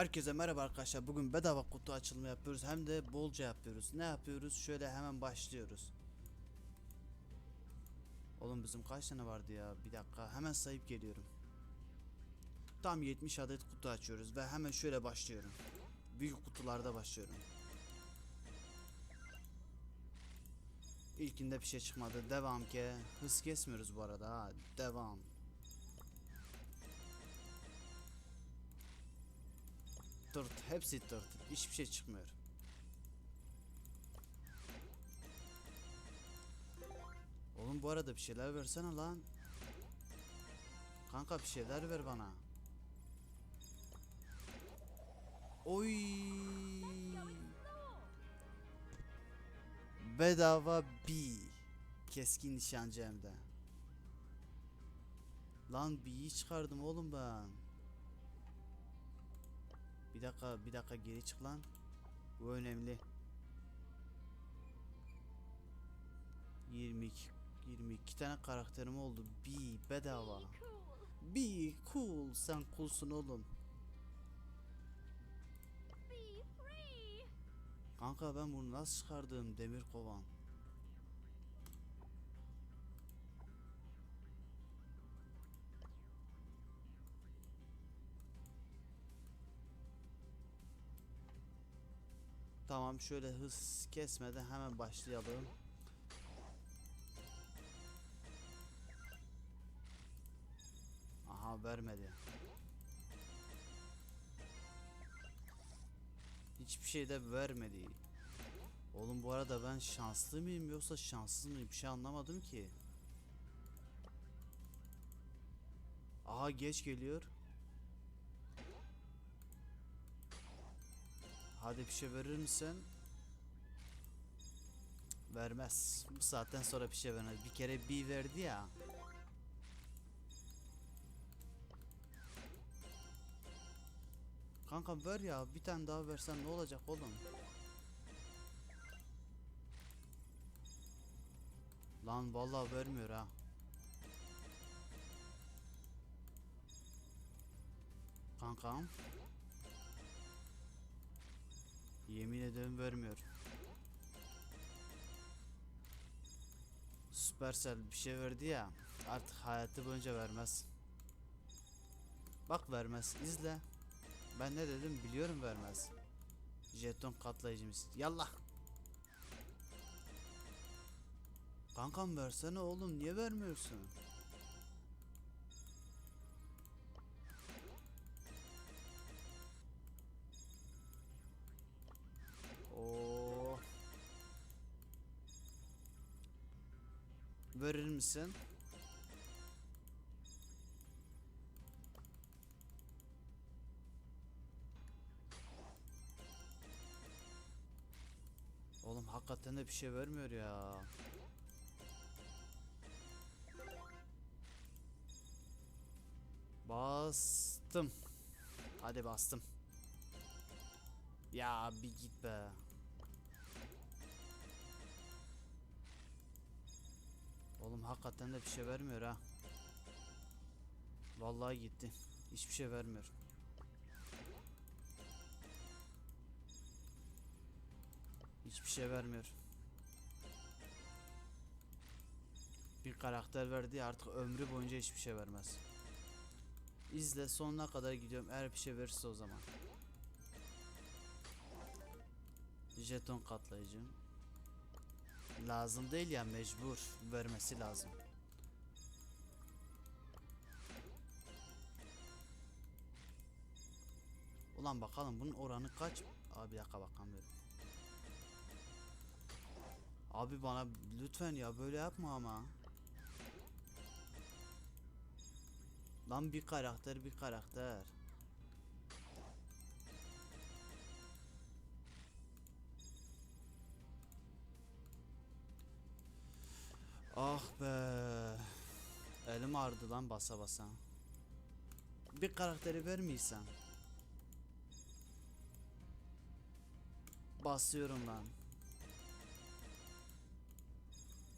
Herkese merhaba arkadaşlar. Bugün bedava kutu açılımı yapıyoruz. Hem de bolca yapıyoruz. Ne yapıyoruz? Şöyle hemen başlıyoruz. Oğlum bizim kaç tane vardı ya? Bir dakika. Hemen sayıp geliyorum. Tam 70 adet kutu açıyoruz ve hemen şöyle başlıyorum. Büyük kutularda başlıyorum. İlkinde bir şey çıkmadı. Devam ki. Hız kesmiyoruz bu arada ha. Devam. Tırt. Hepsi tırt. Hiçbir şey çıkmıyor. Oğlum bu arada bir şeyler versene lan. Kanka bir şeyler ver bana. Oy. Bedava B. Keskin nişancı hem de. Lan B'yi çıkardım oğlum ben. Bir dakika bir dakika geri çık lan. Bu önemli. 22 22 tane karakterim oldu. B bedava. Cool. B cool sen coolsun oğlum. Kanka ben bunu nasıl çıkardım demir kovan? Tamam şöyle hız kesmeden hemen başlayalım. Aha vermedi. Hiçbir şey de vermedi. Oğlum bu arada ben şanslı mıyım yoksa şanssız mıyım? Bir şey anlamadım ki. Aha geç geliyor. Hadi bir şey verir misin? Vermez. Bu saatten sonra bir şey vermez. Bir kere bir verdi ya. Kanka ver ya bir tane daha versen ne olacak oğlum? Lan vallahi vermiyor ha. Kankam. Yemin ederim vermiyor. Supercell bir şey verdi ya. Artık hayatı boyunca vermez. Bak vermez. İzle. Ben ne dedim biliyorum vermez. Jeton katlayıcımız. Yallah. Kankam versene oğlum niye vermiyorsun? Verir misin? Oğlum hakikaten de bir şey vermiyor ya. Bastım. Hadi bastım. Ya bir git be. Oğlum hakikaten de bir şey vermiyor ha. Vallahi gitti. Hiçbir şey vermiyor. Hiçbir şey vermiyor. Bir karakter verdi artık ömrü boyunca hiçbir şey vermez. İzle sonuna kadar gidiyorum eğer bir şey verirse o zaman. Jeton katlayıcı. Lazım değil ya mecbur vermesi lazım. Ulan bakalım bunun oranı kaç? Abi bir dakika bakamıyorum. Abi bana lütfen ya böyle yapma ama. Lan bir karakter bir karakter. Ah be. Elim ağrıdı lan basa basa. Bir karakteri vermeysen. Basıyorum lan.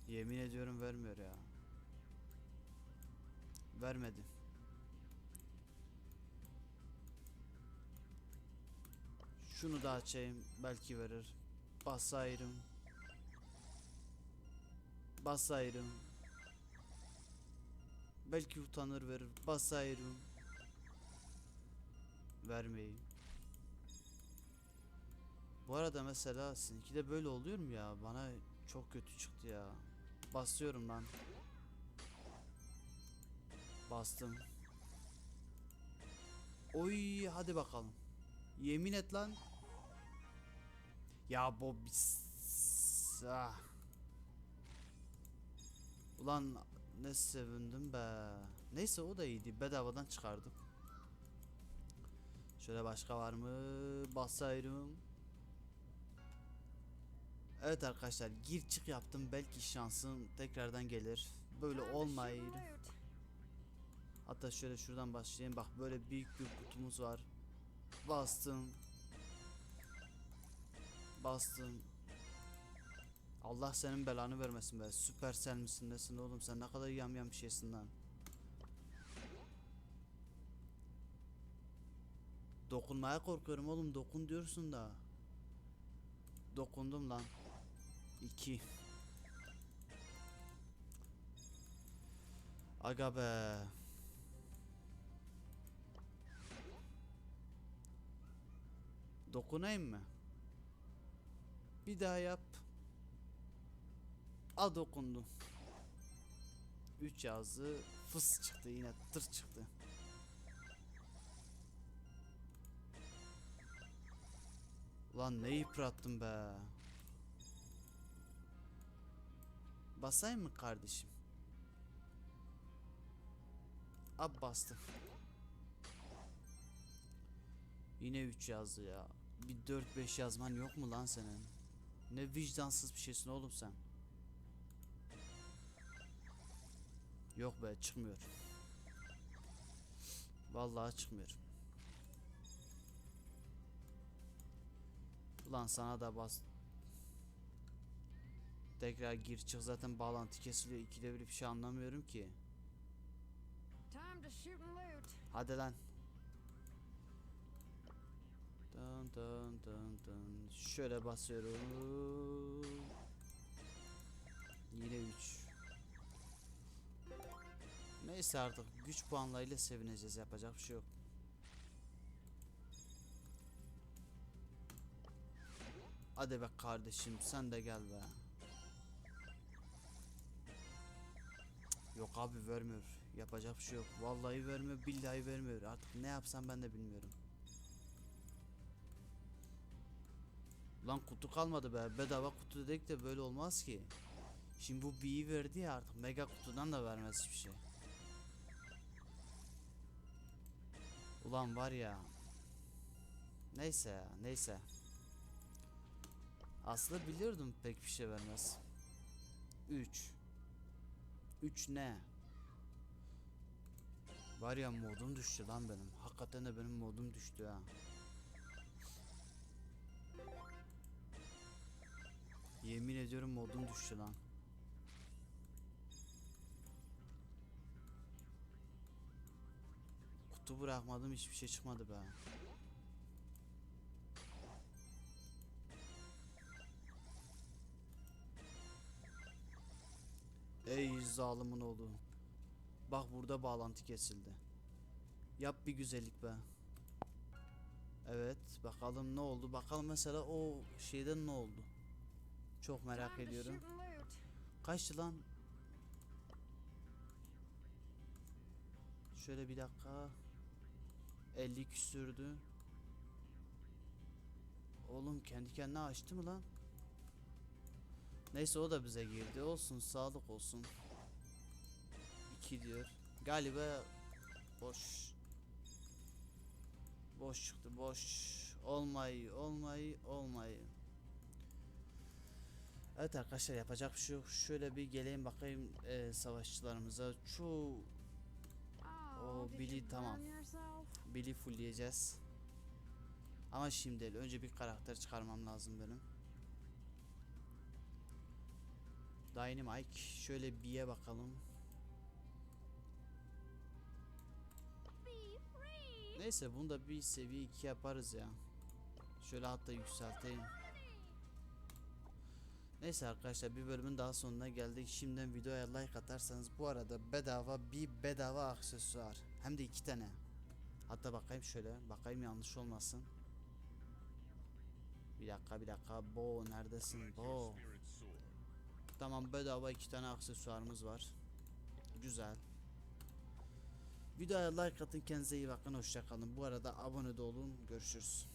Yemin ediyorum vermiyor ya. Vermedi. Şunu da açayım. Belki verir. Basayırım. Basayırım. Belki utanır verir. Basayırım. Vermeyin. Bu arada mesela sizinki de böyle oluyor mu ya? Bana çok kötü çıktı ya. Basıyorum lan. Bastım. Oy hadi bakalım. Yemin et lan. Ya bu ah. Ulan ne sevindim be. Neyse o da iyiydi. Bedavadan çıkardık. Şöyle başka var mı? Basayım. Evet arkadaşlar gir çık yaptım. Belki şansım tekrardan gelir. Böyle olmayır. Hatta şöyle şuradan başlayayım. Bak böyle büyük bir kutumuz var. Bastım. Bastım. Allah senin belanı vermesin be. Süpersel misin nesin oğlum sen ne kadar yam yam bir şeysin lan. Dokunmaya korkuyorum oğlum dokun diyorsun da. Dokundum lan. 2 Aga be. Dokunayım mı? Bir daha yap. A dokundum. 3 yazdı. Fıs çıktı yine tır çıktı. Lan ne yıprattım be. Basayım mı kardeşim? Ab bastım. Yine 3 yazdı ya. Bir 4-5 yazman yok mu lan senin? Ne vicdansız bir şeysin oğlum sen. Yok be çıkmıyor. Vallahi çıkmıyor. Ulan sana da bas. Tekrar gir çık zaten bağlantı kesiliyor. İkide bir bir şey anlamıyorum ki. Hadi lan. Dın dın dın dın. Şöyle basıyorum. Yine 3. Neyse artık güç puanlarıyla sevineceğiz yapacak bir şey yok. Hadi be kardeşim sen de gel be. Yok abi vermiyor. Yapacak bir şey yok. Vallahi vermiyor, billahi vermiyor. Artık ne yapsam ben de bilmiyorum. Lan kutu kalmadı be. Bedava kutu dedik de böyle olmaz ki. Şimdi bu B'yi verdi ya artık mega kutudan da vermez hiçbir şey. Ulan var ya. Neyse ya neyse. Aslında biliyordum pek bir şey vermez. 3 3 ne? Var ya modum düştü lan benim. Hakikaten de benim modum düştü ha. Yemin ediyorum modum düştü lan. Kutu bırakmadım hiçbir şey çıkmadı be. Ey zalimin oğlu. Bak burada bağlantı kesildi. Yap bir güzellik be. Evet bakalım ne oldu. Bakalım mesela o şeyden ne oldu. Çok merak ediyorum. Kaçtı lan? Şöyle bir dakika. 50 küsürdü. Oğlum kendi kendine açtı mı lan? Neyse o da bize girdi. Olsun sağlık olsun. 2 diyor. Galiba boş. Boş çıktı boş. Olmayı olmayı olmayı. Evet arkadaşlar yapacak bir şey yok. Şöyle bir geleyim bakayım eee, savaşçılarımıza. Oh, did Billy tamam. Billy fullleyeceğiz. Ama şimdi değil. Önce bir karakter çıkarmam lazım benim. Dynamite. Şöyle bir'e bakalım. Neyse bunu da bir seviye 2 yaparız ya. Şöyle hatta yükselteyim. Neyse arkadaşlar bir bölümün daha sonuna geldik. Şimdiden videoya like atarsanız bu arada bedava bir bedava aksesuar. Hem de iki tane. Hatta bakayım şöyle. Bakayım yanlış olmasın. Bir dakika bir dakika. Bo neredesin? Bo. Tamam bedava iki tane aksesuarımız var. Güzel. Videoya like atın kendinize iyi bakın hoşça kalın. Bu arada abone de olun. Görüşürüz.